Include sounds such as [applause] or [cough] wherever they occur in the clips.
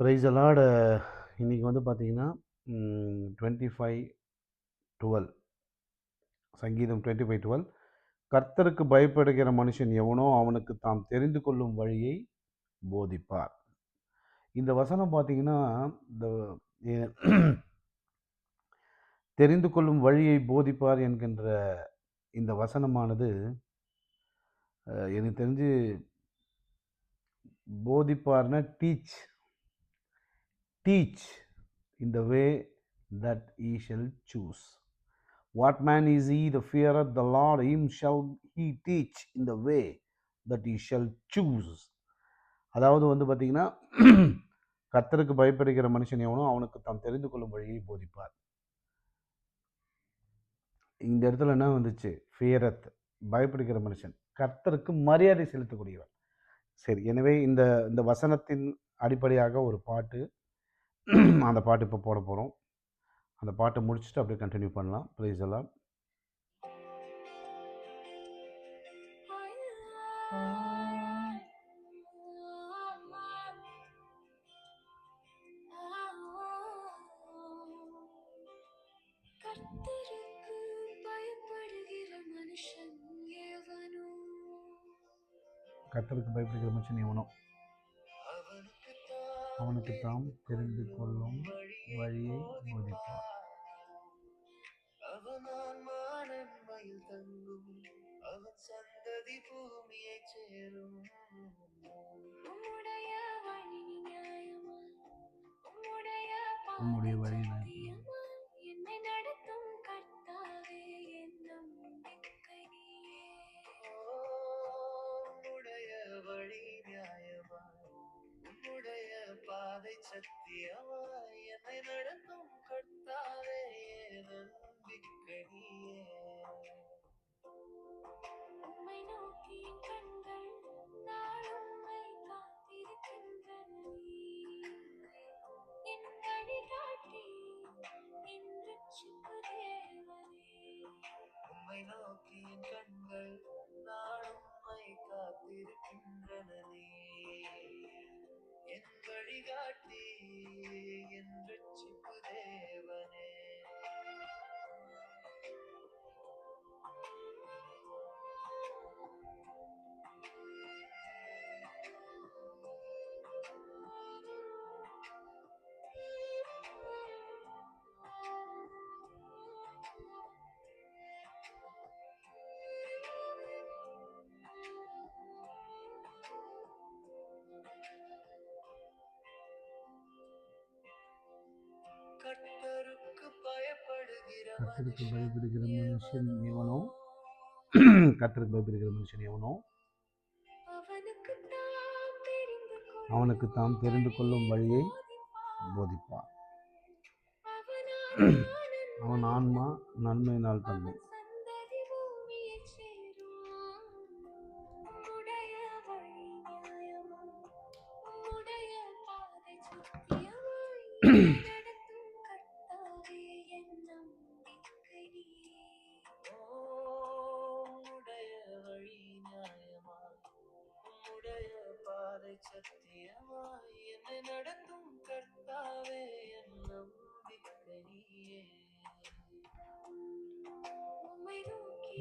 Price allot இன்றைக்கி வந்து பார்த்திங்கன்னா டுவெண்ட்டி ஃபைவ் டுவெல் சங்கீதம் டுவெண்ட்டி ஃபைவ் டுவெல் கர்த்தருக்கு பயப்படுகிற மனுஷன் எவனோ அவனுக்கு தாம் தெரிந்து கொள்ளும் வழியை போதிப்பார். இந்த வசனம் பார்த்தீங்கன்னா இந்த தெரிந்து கொள்ளும் வழியை போதிப்பார் என்கின்ற இந்த வசனமானது எனக்கு தெரிஞ்சு போதிப்பார்னா teach teach in the way that he shall choose. What man is he that feareth the Lord, him shall he teach in the way that he shall choose. அதாவது வந்து பார்த்திங்கன்னா [clears throat] கர்த்தருக்கு பயப்படுகிற மனுஷன் எவனோ அவனுக்கு தாம் தெரிந்து கொள்ளும் வழியை போதிப்பார். இந்த இடத்துல என்ன வந்துச்சு? ஃபியரத் பயப்படுகிற மனுஷன். கர்த்தருக்கு மரியாதை செலுத்தக்கூடியவர். சரி எனவே இந்த இந்த வசனத்தின் அடிப்படையாக ஒரு பாட்டு [clears throat] அந்த பாட்டு இப்போ போட போகிறோம் அந்த பாட்டை முடிச்சுட்டு அப்படியே கண்டினியூ பண்ணலாம். ப்ளீஸ் எல்லாம் கர்த்தருக்கு பயப்படுகிற மனுஷன் எவனோ? அவனுக்கு தாம் தெரிந்து கொள்ளும் வழியை போதிப்பார் அவனான் மானன்மையில் தங்கும். அவன் சந்ததி பூமியை சேரும். உம்முடைய வழி நியாயமா உம்முடைய உம்முடைய வழி என்னை நடத்தும் கர்த்தாவே என் உம்முடைய வழி பாதை சத்தியமாய் என்னை நடத்தும் கர்த்தாவே என் நம்பிக்கை நீயே உம்மை நோக்கி கண்கள் நாளும் உம்மை காத்திருக்கின்றன என் வழிகாட்டி என் ரட்சிப்பு தேவனே உம்மை நோக்கி கண்கள் என் கர்த்தருக்கு பயப்படுகிற மனுஷன் எவனோ? கர்த்தருக்கு பயப்படுகிற மனுஷன் எவனோ? அவனுக்கு தாம் தெரிந்து கொள்ளும் வழியை அவனால் அவன் ஆன்மா நன்மையினால் தங்கும். சந்ததி [clears throat]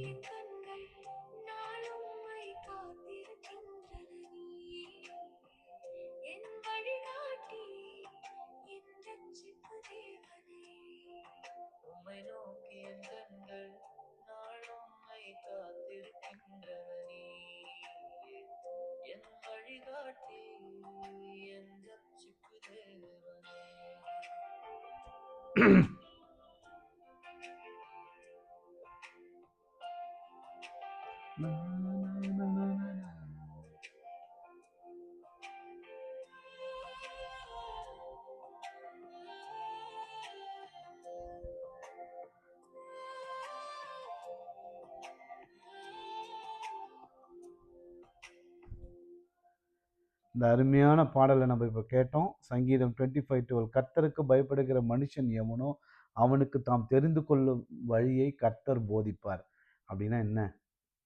நோக்கி என் இந்த அருமையான பாடலை நம்ம இப்போ கேட்டோம். சங்கீதம் டுவெண்ட்டி ஃபைவ் டுவெல் கர்த்தருக்கு பயப்படுகிற மனுஷன் எவனோ அவனுக்கு தாம் தெரிந்து கொள்ளும் வழியை கர்த்தர் போதிப்பார். அப்படின்னா என்ன?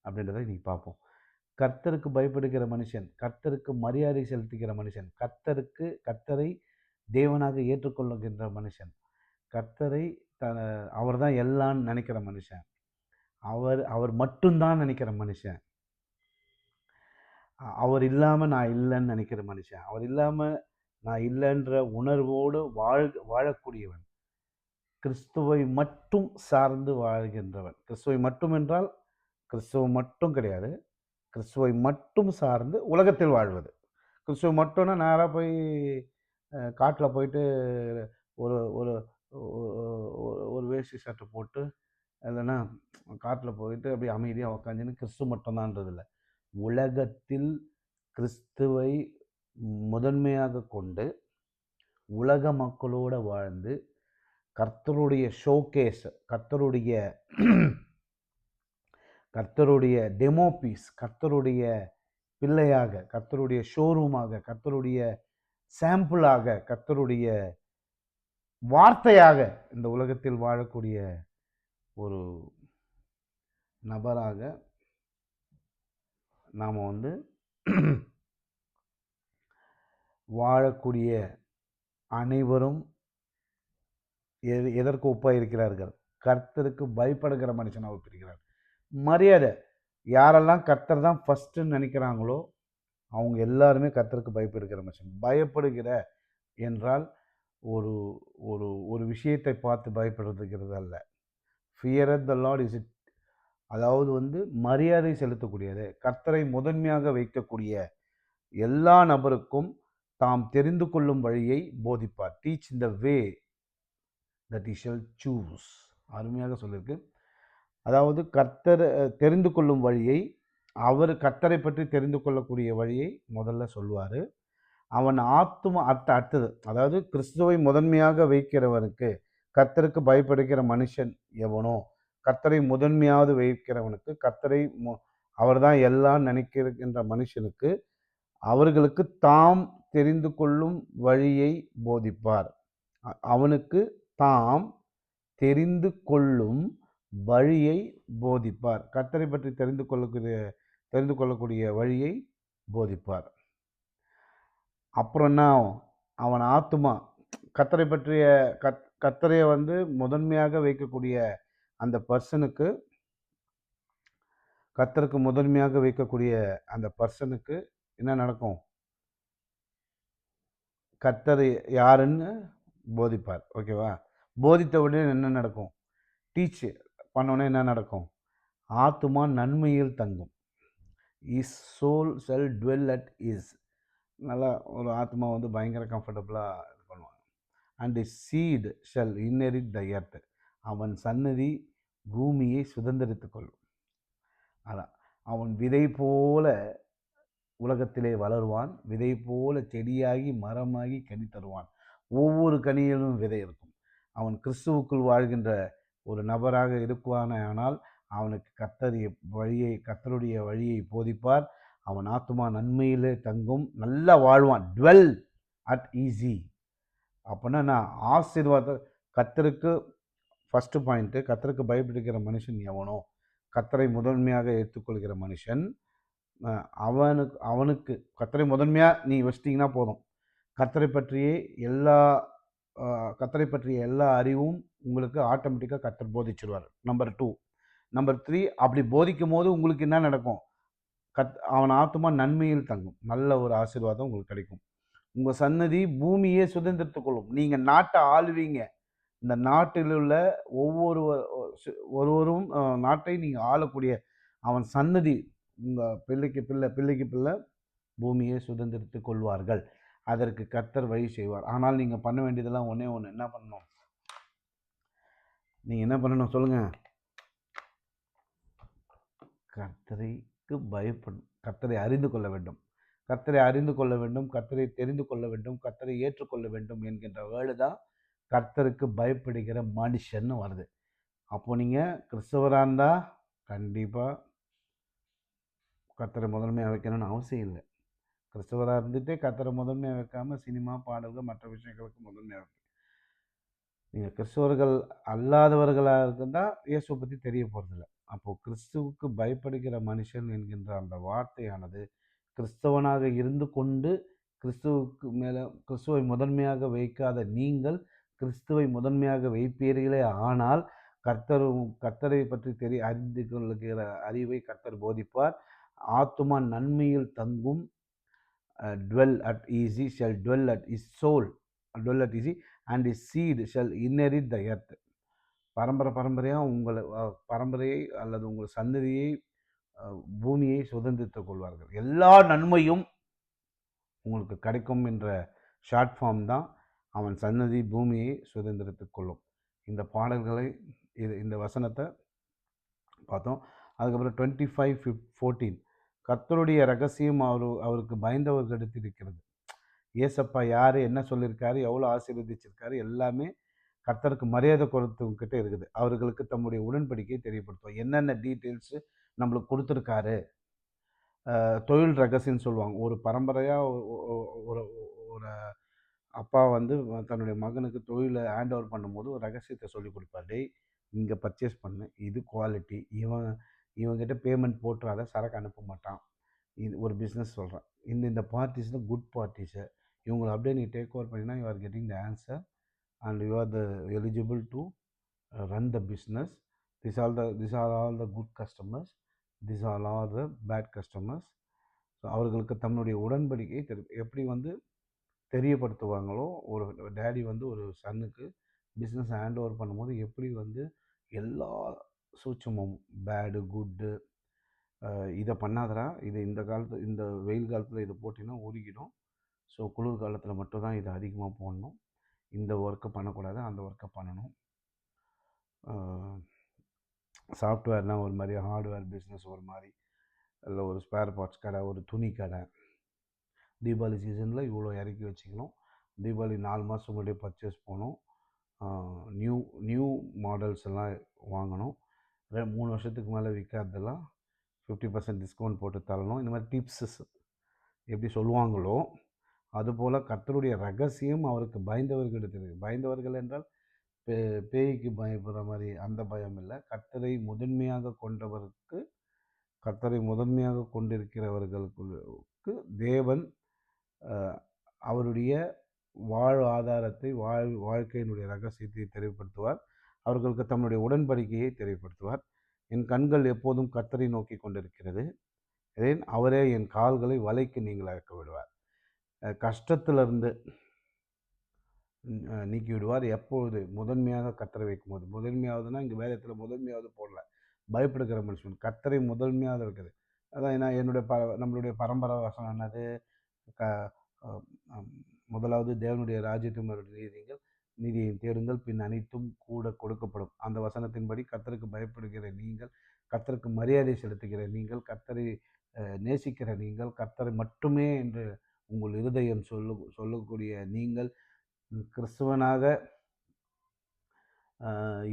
அப்படின்றத இன்றைக்கி பார்ப்போம். கர்த்தருக்கு பயப்படுகிற மனுஷன் கர்த்தருக்கு மரியாதை செலுத்துகிற மனுஷன் கர்த்தருக்கு கர்த்தரை தேவனாக ஏற்றுக்கொள்ளுகின்ற மனுஷன் கர்த்தரை த அவர் தான் எல்லாம்னு நினைக்கிற மனுஷன் அவர் அவர் மட்டும்தான் நினைக்கிற மனுஷன். அவர் இல்லாமல் நான் இல்லைன்னு நினைக்கிற மனுஷன் அவர் இல்லாமல் நான் இல்லைன்ற உணர்வோடு வாழ் வாழக்கூடியவன் கிறிஸ்துவை மட்டும் சார்ந்து வாழ்கின்றவன். கிறிஸ்துவை மட்டும் என்றால் கிறிஸ்துவ மட்டும் கிடையாது. கிறிஸ்துவை மட்டும் சார்ந்து உலகத்தில் வாழ்வது. கிறிஸ்துவ மட்டும்னா நேராக போய் காட்டில் போயிட்டு ஒரு ஒரு ஒரு- வேஷ்டி சட்டை போட்டு இல்லைன்னா காட்டில் போயிட்டு அப்படியே அமைதியாக உக்காந்துன்னு கிறிஸ்து மட்டும்தான்றது இல்லை. உலகத்தில் கிறிஸ்துவை முதன்மையாக கொண்டு உலக மக்களோட வாழ்ந்து கர்த்தருடைய ஷோகேஸ் கர்த்தருடைய கர்த்தருடைய டெமோ பீஸ் கர்த்தருடைய பிள்ளையாக கர்த்தருடைய ஷோரூமாக கர்த்தருடைய சாம்பிளாக கர்த்தருடைய வார்த்தையாக இந்த உலகத்தில் வாழக்கூடிய ஒரு நபராக நாம் வந்து வாழக்கூடிய அனைவரும் எது எதற்கு ஒப்பாக இருக்கிறார்கள் கர்த்தருக்கு பயப்படுகிற மனுஷனாக ஒப்பிருக்கிறார் மரியாதை. யாரெல்லாம் கர்த்தர் தான் ஃபஸ்ட்டுன்னு நினைக்கிறாங்களோ அவங்க எல்லாருமே கர்த்தருக்கு பயப்படுகிற மனுஷன். பயப்படுகிற என்றால் ஒரு ஒரு ஒரு விஷயத்தை பார்த்து பயப்படுறதுங்கிறது அல்ல. Fear at the Lord is it அதாவது வந்து மரியாதை செலுத்தக்கூடியது. கர்த்தரை முதன்மையாக வைக்கக்கூடிய எல்லா நபருக்கும் தாம் தெரிந்து கொள்ளும் வழியை போதிப்பார். Teach the way that he shall choose அருமையாக சொல்லியிருக்கு. அதாவது கர்த்தர் தெரிந்து கொள்ளும் வழியை அவர் கர்த்தரை பற்றி தெரிந்து கொள்ளக்கூடிய வழியை முதல்ல சொல்லுவார். அவன் ஆத்தும அத்த அடுத்தது அதாவது கிறிஸ்துவை முதன்மையாக வைக்கிறவனுக்கு கர்த்தருக்கு பயப்படுகிற மனுஷன் எவனோ கர்த்தரை முதன்மையாவது வைக்கிறவனுக்கு கர்த்தரை மு- அவர்தான் எல்லாம் நினைக்கிற மனுஷனுக்கு அவர்களுக்கு தாம் தெரிந்து கொள்ளும் வழியை போதிப்பார். அவனுக்கு தாம் தெரிந்து கொள்ளும் வழியை போதிப்பார். கர்த்தரை பற்றி தெரிந்து கொள்ளக்கூடிய தெரிந்து கொள்ளக்கூடிய வழியை போதிப்பார். அப்புறம் என்ன? அவன் ஆத்துமா. கத்தரை பற்றிய கத் கத்தரையை வந்து முதன்மையாக வைக்கக்கூடிய அந்த பர்சனுக்கு கத்தருக்கு முதன்மையாக வைக்கக்கூடிய அந்த பர்சனுக்கு என்ன நடக்கும்? கர்த்தர் யாருன்னு போதிப்பார். ஓகேவா? போதித்த உடனே என்ன நடக்கும்? டீச்சு. பண்ணோன்னே என்ன நடக்கும்? ஆத்துமா நன்மையில் தங்கும். His soul shall dwell at ease நல்லா ஒரு ஆத்மா வந்து பயங்கர கம்ஃபர்டபுளாக இது பண்ணுவாங்க. And seed shall inherit the earth அவன் சன்னதி பூமியை சுதந்திரித்து கொள்ளும். அதான். அவன் விதை போல உலகத்திலே வளருவான். விதை போல செடியாகி மரமாகி கனி தருவான். ஒவ்வொரு கனியிலும் விதை இருக்கும். அவன் கிறிஸ்துவுக்குள் வாழ்கின்ற ஒரு நபராக இருக்குவானே ஆனால் அவனுக்கு கத்தரிய வழியை கத்தருடைய வழியை போதிப்பார். அவன் ஆத்மா நன்மையிலே தங்கும் நல்லா வாழ்வான். Dwell at ease. அப்படின்னா நான் ஆசீர்வாத கத்தருக்கு ஃபஸ்ட்டு பாயிண்ட்டு கத்தருக்கு பயப்படுகிற மனுஷன் எவனோ? கத்தரை முதன்மையாக எடுத்துக்கொள்கிற மனுஷன் அவனுக்கு அவனுக்கு கத்தரை முதன்மையாக நீ வச்சிட்டிங்கன்னா போதும். கத்தரை பற்றியே எல்லா கத்தரை பற்றிய எல்லா அறிவும் உங்களுக்கு ஆட்டோமேட்டிக்காக கத்தர் போதிச்சிருவார். Number two. நம்பர் த்ரீ அப்படி போதிக்கும் போது உங்களுக்கு என்ன நடக்கும்? கத் அவன் ஆத்மா நன்மையில் தங்கும். நல்ல ஒரு ஆசீர்வாதம் உங்களுக்கு கிடைக்கும். உங்கள் சன்னதி பூமியே சுதந்திரத்துக்கொள்ளும் நீங்கள் நாட்டை ஆளுவீங்க. இந்த நாட்டில் உள்ள ஒவ்வொரு ஒருவரும் நாட்டை நீங்கள் ஆளக்கூடிய அவன் சன்னதி உங்கள் பிள்ளைக்கு பிள்ளை பிள்ளைக்கு பிள்ளை பூமியை சுதந்திரித்து கொள்வார்கள். அதற்கு கர்த்தர் வழி செய்வார். ஆனால் நீங்கள் பண்ண வேண்டியதெல்லாம் ஒன்றே ஒன்று என்ன பண்ணணும்? நீங்கள் என்ன பண்ணணும் சொல்லுங்கள் கர்த்தரைக்கு பயப்படும் கர்த்தரை அறிந்து கொள்ள வேண்டும். கர்த்தரை அறிந்து கொள்ள வேண்டும். கர்த்தரை தெரிந்து கொள்ள வேண்டும். கர்த்தரை ஏற்றுக்கொள்ள வேண்டும் என்கின்ற வேர்டு தான் கர்த்தருக்கு பயப்படுகிற மனுஷன்னு வருது. அப்போ நீங்கள் கிறிஸ்தவராக இருந்தால் கண்டிப்பாக கர்த்தரை முதன்மையாக வைக்கணும்னு அவசியம் இல்லை. கிறிஸ்தவராக இருந்துகிட்டே கத்தரை முதன்மையாக வைக்காமல் சினிமா பாடல்கள் மற்ற விஷயங்களுக்கு முதன்மையாக வைக்க நீங்கள் கிறிஸ்தவர்கள் அல்லாதவர்களாக இருந்தால் இயேசுவை பற்றி தெரிய போகிறதில்ல அப்போது கிறிஸ்துவுக்கு பயப்படுகிற மனுஷன் என்கின்ற அந்த வார்த்தையானது கிறிஸ்தவனாக இருந்து கொண்டு கிறிஸ்துவுக்கு மேலே கிறிஸ்துவை முதன்மையாக வைக்காத நீங்கள் கிறிஸ்துவை முதன்மையாக வைப்பீர்களே ஆனால் கர்த்தரும் கர்த்தரை பற்றி தெரிய அறிந்து கொள்கிற அறிவை கர்த்தர் போதிப்பார். ஆத்துமா நன்மையில் தங்கும் Uh, dwell at ease shall dwell at his soul dwell at ease and his seed shall inherit the earth பரம்பரை பரம்பரையாக உங்களை பரம்பரையை அல்லது உங்கள் சந்ததியை பூமியை சுதந்திரித்துக் கொள்வார்கள். எல்லா நன்மையும் உங்களுக்கு கிடைக்கும் என்ற ஷார்ட் ஃபார்ம் தான் அவன் சன்னதி பூமியை சுதந்திரித்துக் கொள்ளும். இந்த பாடல்களை இது இந்த வசனத்தை பார்த்தோம். அதுக்கப்புறம் டுவெண்ட்டி ஃபைவ் ஃபிஃப் ஃபோர்டீன் கர்த்தருடைய ரகசியம் அவர் அவருக்கு பயந்தவர்களிடத்தில் இருக்கிறது ஏசப்பா யார் என்ன சொல்லியிருக்காரு எவ்வளோ ஆசீர்வதிச்சிருக்காரு எல்லாமே கர்த்தருக்கு மரியாதை கொடுத்தவங்கிட்ட இருக்குது. அவர்களுக்கு தம்முடைய உடன்படிக்கையை தெரியப்படுத்துவோம். என்னென்ன டீட்டெயில்ஸு நம்மளுக்கு கொடுத்துருக்காரு? தொழில் ரகசியம்னு சொல்லுவாங்க. ஒரு பரம்பரையாக ஒரு ஒரு அப்பா வந்து தன்னுடைய மகனுக்கு தொழிலை ஹேண்ட் ஓவர் பண்ணும்போது ஒரு ரகசியத்தை சொல்லி கொடுப்பார். டேய் இங்கே பர்ச்சேஸ் பண்ணு. இது குவாலிட்டி இவன் இவங்ககிட்ட பேமெண்ட் போட்டுறாத சரக்கு அனுப்ப மாட்டான். இது ஒரு பிஸ்னஸ் சொல்கிறேன் இந்த இந்த பார்ட்டிஸ் தான் குட் பார்ட்டிஸு இவங்களை அப்படியே நீ டேக் ஓவர் பண்ணினா you are getting the answer and you are the eligible to run the business this all the this are all the good customers this all are the bad customers so அவர்களுக்கு தன்னுடைய உடன்படிக்கை தெரி எப்படி வந்து தெரியப்படுத்துவாங்களோ ஒரு daddy வந்து ஒரு சன்னுக்கு business hand over பண்ணும்போது எப்படி வந்து எல்லா சூட்சமம் பேடு குட்டு இதை பண்ணாதடா. இது இந்த காலத்து இந்த வெயில் காலத்தில் இதை போட்டிங்கன்னா உருகிடும். ஸோ குளிர் காலத்தில் மட்டும்தான் இதை அதிகமாக போடணும். இந்த ஒர்க்கை பண்ணக்கூடாது அந்த ஒர்க்கை பண்ணணும். சாஃப்ட்வேர்னால் ஒரு மாதிரி ஹார்ட்வேர் பிஸ்னஸ் ஒரு மாதிரி இல்லை ஒரு ஸ்பேர் பார்ட்ஸ் கடை ஒரு துணி கடை. தீபாவளி சீசனில் இவ்வளோ இறக்கி வச்சுக்கணும். தீபாவளி நாலு மாதம் முன்னாடியே பர்ச்சேஸ் போகணும். நியூ நியூ மாடல்ஸ் எல்லாம் வாங்கணும். மூணு வருஷத்துக்கு மேலே விற்காததெல்லாம் ஃபிஃப்டி பர்சன்ட் டிஸ்கவுண்ட் போட்டு தரணும். இந்த மாதிரி டிப்ஸஸ் எப்படி சொல்லுவாங்களோ அதுபோல் கர்த்தருடைய ரகசியம் அவருக்கு பயந்தவர்களிடத்தில் இருக்கு. பயந்தவர்கள் என்றால் பே பேய்க்கு பயப்படுற மாதிரி அந்த பயம் இல்லை. கர்த்தரை முதன்மையாக கொண்டவருக்கு கர்த்தரை முதன்மையாக கொண்டிருக்கிறவர்களுக்கு தேவன் அவருடைய வாழ் ஆதாரத்தை வாழ் வாழ்க்கையினுடைய ரகசியத்தை தெரியப்படுத்துவார். அவர்களுக்கு தம்முடைய உடன்படிக்கையை தெரியப்படுத்துவார். என் கண்கள் எப்போதும் கத்தரை நோக்கி கொண்டிருக்கிறது. ஏன்? அவரே என் கால்களை வலைக்கு நீங்கள் அழைக்க விடுவார் கஷ்டத்திலிருந்து அஹ், நீக்கி விடுவார் எப்பொழுது? முதன்மையாக கத்தரை வைக்கும்போது. முதன்மையாவதுன்னா இங்கே வேதத்தில் முதன்மையாவது போடல. பயப்படுகிற மனுஷன். கத்தரை முதன்மையாக இருக்குது அதான் ஏன்னா என்னுடைய ப நம்மளுடைய பரம்பரை வசனம் என்னது? க முதலாவது தேவனுடைய ராஜ்யத்தின் அவருடைய நீதியை தேடுங்கள். பின் அனைத்தும் கூட கொடுக்கப்படும். அந்த வசனத்தின்படி கத்தருக்கு பயப்படுகிற நீங்கள் கத்தருக்கு மரியாதை செலுத்துகிற நீங்கள் கத்தரை நேசிக்கிற நீங்கள் கத்தரை மட்டுமே என்று உங்கள் இருதயம் சொல்லு சொல்லக்கூடிய நீங்கள் கிறிஸ்துவனாக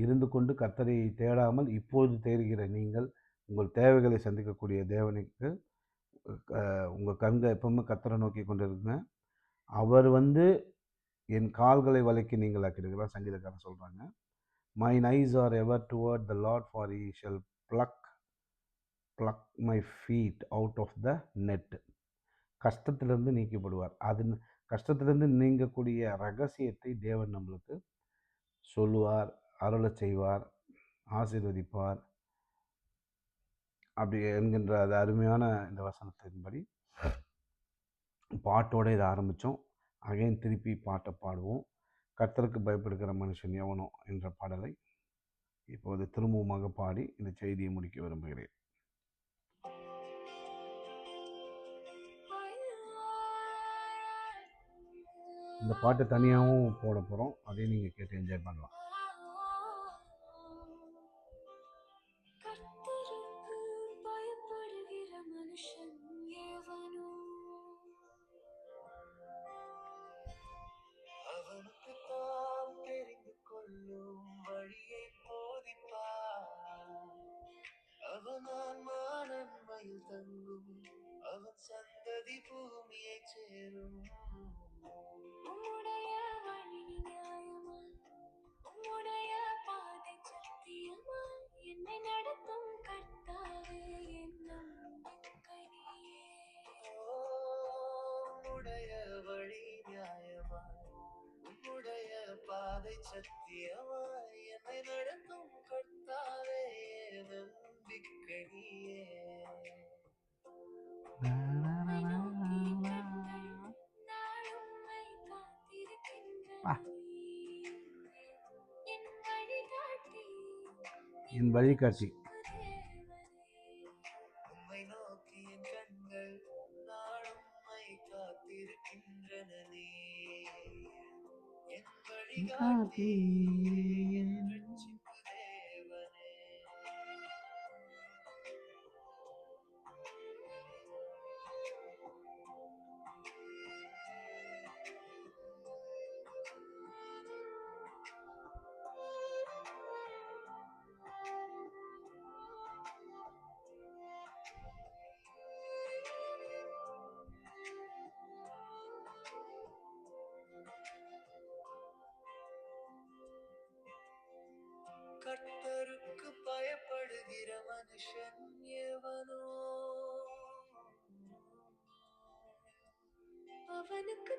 இருந்து கொண்டு கத்தரை தேடாமல் இப்போது தேடுகிற நீங்கள் உங்கள் தேவைகளை சந்திக்கக்கூடிய தேவனுக்கு உங்கள் கண்கள் எப்பவுமே கத்தரை நோக்கி கொண்டிருக்குங்க. அவர் வந்து என் கால்களை வலைக்கு நீங்கள் ஆக்கிடுகிறார் சங்கீதக்காரன் சொல்கிறாங்க mine eyes are ever toward the Lord for he shall pluck pluck my feet out of the net கஷ்டத்திலிருந்து நீக்கப்படுவார் அது கஷ்டத்திலேருந்து கஷ்டத்திலிருந்து நீங்கக்கூடிய ரகசியத்தை தேவன் நம்மளுக்கு சொல்லுவார் அருளை செய்வார் ஆசீர்வதிப்பார். அப்படி என்கின்ற அது அருமையான இந்த வசனத்தின்படி பாட்டோட இதை ஆரம்பித்தோம் அகைன் திருப்பி பாட்டை பாடுவோம். கர்த்தருக்கு பயப்படுகிற மனுஷன் எவனோ என்ற பாடலை இப்போது திரும்பவுமாக பாடி இந்த செய்தியை முடிக்க விரும்புகிறேன். இந்த பாட்டு தனியாகவும் போட போகிறோம் அதையும் நீங்கள் கேட்டு என்ஜாய் பண்ணலாம். சத்தியமாய் என்னை நடத்தும் கர்த்தாவே நம்பிக்கை நீயே உம்மை நோக்கி கண்கள் நாளும் உம்மை காத்திருக்கின்றன. என் வழிகாட்டி. உம்மை நோக்கி என் கண்கள் நாளும் உம்மை காத்திருக்கின்றன நீ என் பயப்படுகிற மனுஷன் எவனோ அவனுக்கு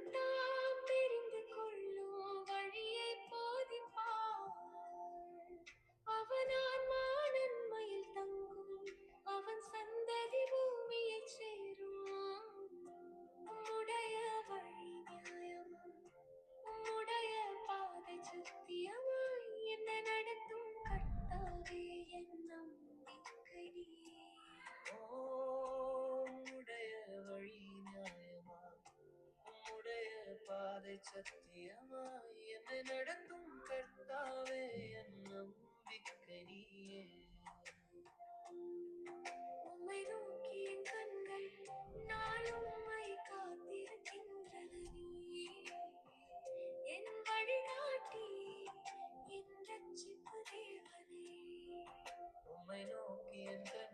அதை சத்தியமாய் என்னை நடத்தும் கர்த்தாவே என் நம்பிக்கை நீயே உம்மை நோக்கி என் கண்கள் நாளும் உம்மை காத்திருக்கின்றன நீ. என் வழிகாட்டி, என் ரட்சிப்பு தேவனே. உம்மை நோக்கி என் கண்கள்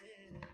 ரட்சிப்பு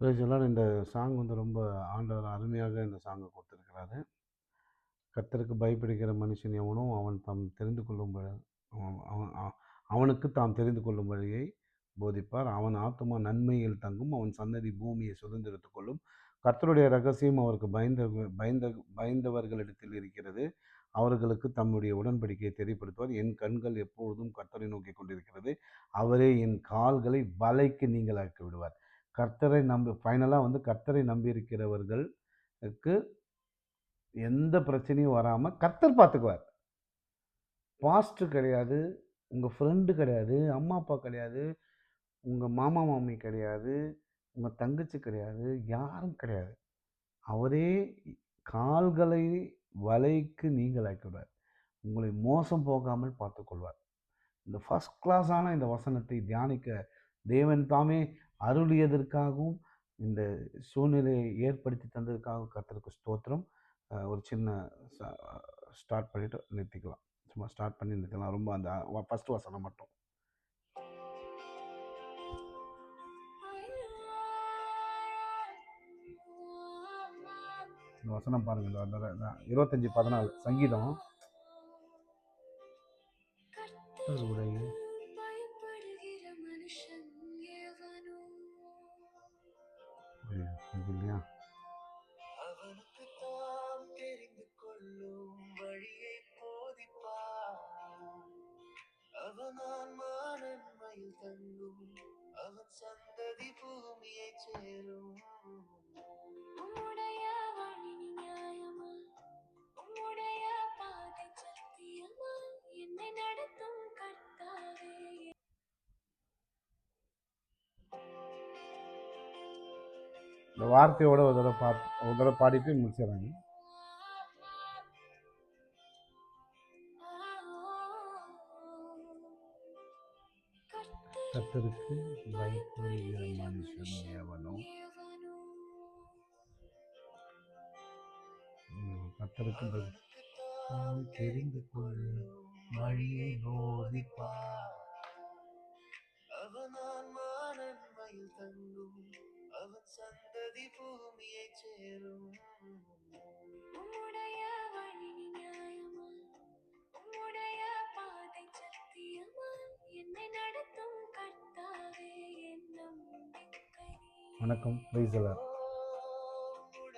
பிரேசலான் இந்த சாங் வந்து ரொம்ப ஆண்டவர் அருமையாக இந்த சாங்கை கொடுத்துருக்கிறாரு. கர்த்தருக்கு பயப்படுகிற மனுஷன் எவனும் அவன் தாம் தெரிந்து கொள்ளும் அவன் அவ- அவனுக்கு தாம் தெரிந்து கொள்ளும் வழியை போதிப்பார். அவன் ஆத்துமா நன்மையில் தங்கும் அவன் சந்ததி பூமியை சுதந்திரத்துக் கொள்ளும். கர்த்தருடைய ரகசியம் அவருக்கு பயந்த பயந்த பயந்தவர்களிடத்தில் இருக்கிறது. அவர்களுக்கு தம்முடைய உடன்படிக்கையை தெரியப்படுத்துவார். என் கண்கள் எப்பொழுதும் கர்த்தரை நோக்கி கொண்டிருக்கிறது. அவரே என் கால்களை வலைக்கு நீங்களாக்கி விடுவார். கர்த்தரை நம்பி ஃபைனலாக வந்து கர்த்தரை நம்பியிருக்கிறவர்களுக்கு எந்த பிரச்சனையும் வராமல் கர்த்தர் பார்த்துக்குவார். பாஸ்டர் கிடையாது உங்கள் ஃப்ரெண்டு கிடையாது அம்மா அப்பா கிடையாது உங்கள் மாமா மாமி கிடையாது உங்கள் தங்கச்சி கிடையாது யாரும் கிடையாது. அவரே கால்களை வலைக்கு நீங்கள் ஆக்கிவிடுவார் உங்களை மோசம் போகாமல் பார்த்துக்கொள்வார். இந்த ஃபஸ்ட் கிளாஸான இந்த வசனத்தை தியானிக்க தேவன் தாமே அருளியதற்காகவும் இந்த சூழ்நிலையை ஏற்படுத்தி தந்ததுக்காகவும் கத்தருக்கு ஸ்தோத்திரம். ஒரு சின்ன ஸ்டார்ட் பண்ணிவிட்டு நிறுத்திக்கலாம். சும்மா ஸ்டார்ட் பண்ணி நிறுத்திக்கலாம். ரொம்ப அந்த ஃபஸ்ட் வசனம் மட்டும். இந்த வசனம் பாருங்கள் இந்த இருபத்தஞ்சி பதினாலு சங்கீதம். இது இல்லையா? அவனுக்கு தாம் தெரிந்து கொள்ளும் வழியை போதிப்பான். அவனான் மானன்மையில் தங்கும் அவன் சந்ததி பூமியை சேரும். இந்த வார்த்தையோட ஒரு தடவை பா ஒரு தடவை பாடிட்டு முடிச்சிடறாங்க. கத்தருக்கு பயப்படுகிற மனுஷன் எவனோ கத்தருக்கு தெரிந்து கொள். வழியை போதிப்பார். அவனால் மானன்மையில் தங்கும் சந்ததி பூமியை சேரும். உம்முடைய வழி நியாயமா? உம்முடைய பாதை சத்தியமா? என்னை நடத்தும் கர்த்தாவே என் நம்பிக்கை நீ. வணக்கம் பிரைசலர்